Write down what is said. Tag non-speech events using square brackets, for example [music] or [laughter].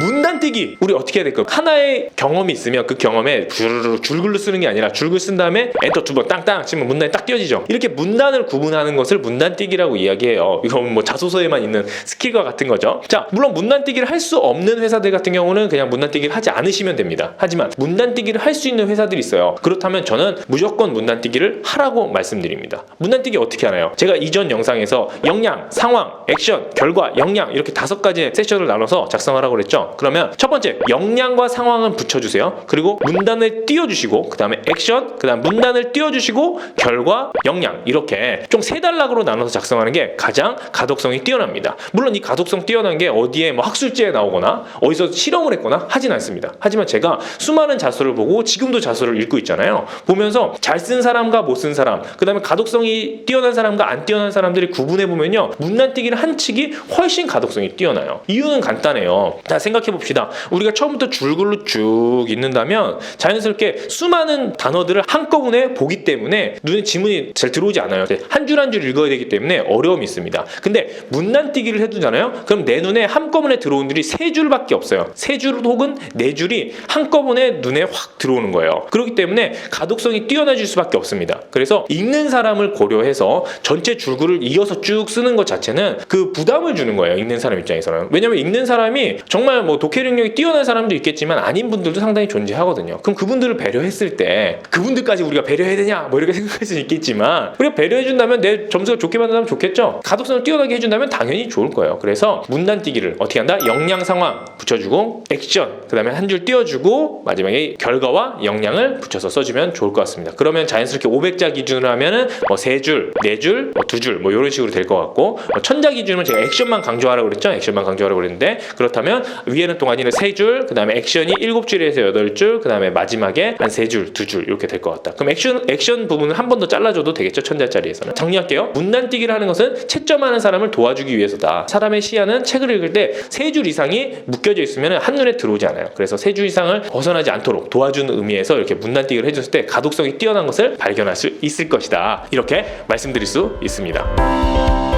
문단뛰기 우리 어떻게 해야 될까요? 하나의 경험이 있으면 그 경험에 주르르 줄글로 쓰는 게 아니라 줄글 쓴 다음에 엔터 두 번 땅땅 치면 문단이 딱 띄어지죠. 이렇게 문단을 구분하는 것을 문단뛰기라고 이야기해요. 이건 뭐 자소서에만 있는 스킬과 같은 거죠. 자, 물론 문단뛰기를 할 수 없는 회사들 같은 경우는 그냥 문단뛰기를 하지 않으시면 됩니다. 하지만 문단뛰기를 할 수 있는 회사들이 있어요. 그렇다면 저는 무조건 문단뛰기를 하라고 말씀드립니다. 문단뛰기 어떻게 하나요? 제가 이전 영상에서 역량, 상황, 액션, 결과, 역량 이렇게 다섯 가지 세션을 나눠서 작성하라고 그랬죠. 그러면 첫 번째 역량과 상황은 붙여주세요. 그리고 문단을 띄워주시고 그 다음에 액션, 그 다음 문단을 띄워주시고 결과, 역량 이렇게 총세 단락으로 나눠서 작성하는 게 가장 가독성이 뛰어납니다. 물론 이 가독성 뛰어난 게 어디에 뭐 학술지에 나오거나 어디서 실험을 했거나 하진 않습니다. 하지만 제가 수많은 자소를 보고 지금도 자소를 읽고 있잖아요. 보면서 잘 쓴 사람과 못 쓴 사람, 그 다음에 가독성이 뛰어난 사람과 안 뛰어난 사람들이 구분해 보면요. 문단뛰기를 한 측이 훨씬 가독성이 뛰어나요. 이유는 간단해요. 자, 생각 해 봅시다. 우리가 처음부터 줄글로 쭉 읽는다면 자연스럽게 수많은 단어들을 한꺼번에 보기 때문에 눈에 지문이 잘 들어오지 않아요. 한 줄 한 줄 읽어야 되기 때문에 어려움이 있습니다. 근데 문단뛰기를 해두잖아요. 그럼 내 눈에 한꺼번에 들어온 줄이 세 줄밖에 없어요. 세 줄 혹은 네 줄이 한꺼번에 눈에 확 들어오는 거예요. 그렇기 때문에 가독성이 뛰어나질 수밖에 없습니다. 그래서 읽는 사람을 고려해서 전체 줄글을 이어서 쭉 쓰는 것 자체는 그 부담을 주는 거예요. 읽는 사람 입장에서는. 왜냐면 읽는 사람이 정말 뭐 독해 능력이 뛰어난 사람도 있겠지만 아닌 분들도 상당히 존재하거든요. 그럼 그분들을 배려했을 때 그분들까지 우리가 배려해야 되냐 뭐 이렇게 [laughs] 생각할 수 있겠지만 우리가 배려해 준다면 내 점수가 좋게 만든다면 좋겠죠. 가독성을 뛰어나게 해준다면 당연히 좋을 거예요. 그래서 문단뛰기를 어떻게 한다? 역량 상황 붙여주고 액션 그 다음에 한 줄 띄워주고 마지막에 결과와 역량을 붙여서 써주면 좋을 것 같습니다. 그러면 자연스럽게 500자 기준으로 하면은 뭐세 줄, 네 줄, 뭐두줄뭐 이런 식으로 될 것 같고 뭐 천자 기준은 제가 액션만 강조하라고 그랬죠. 액션만 강조하라고 그랬는데 그렇다면 위에는 동아리는 세 줄, 그 다음에 액션이 일곱 줄에서 여덟 줄, 그 다음에 마지막에 한세 줄, 두줄 이렇게 될 것 같다. 그럼 액션 액션 부분을 한 번 더 잘라줘도 되겠죠. 천자짜리에서는 정리할게요. 문단뛰기를 하는 것은 채점하는 사람을 도와주기 위해서다. 사람의 시야는 책을 읽을 때세줄 이상이 묶여져 있으면 한눈에 들어오지 않아요. 그래서 세줄 이상을 벗어나지 않도록 도와주는 의미에서 이렇게 문단뛰기를 해줬을 때 가독성이 뛰어난 것을 발견할 수 있을 것이다. 이렇게 말씀드릴 수 있습니다.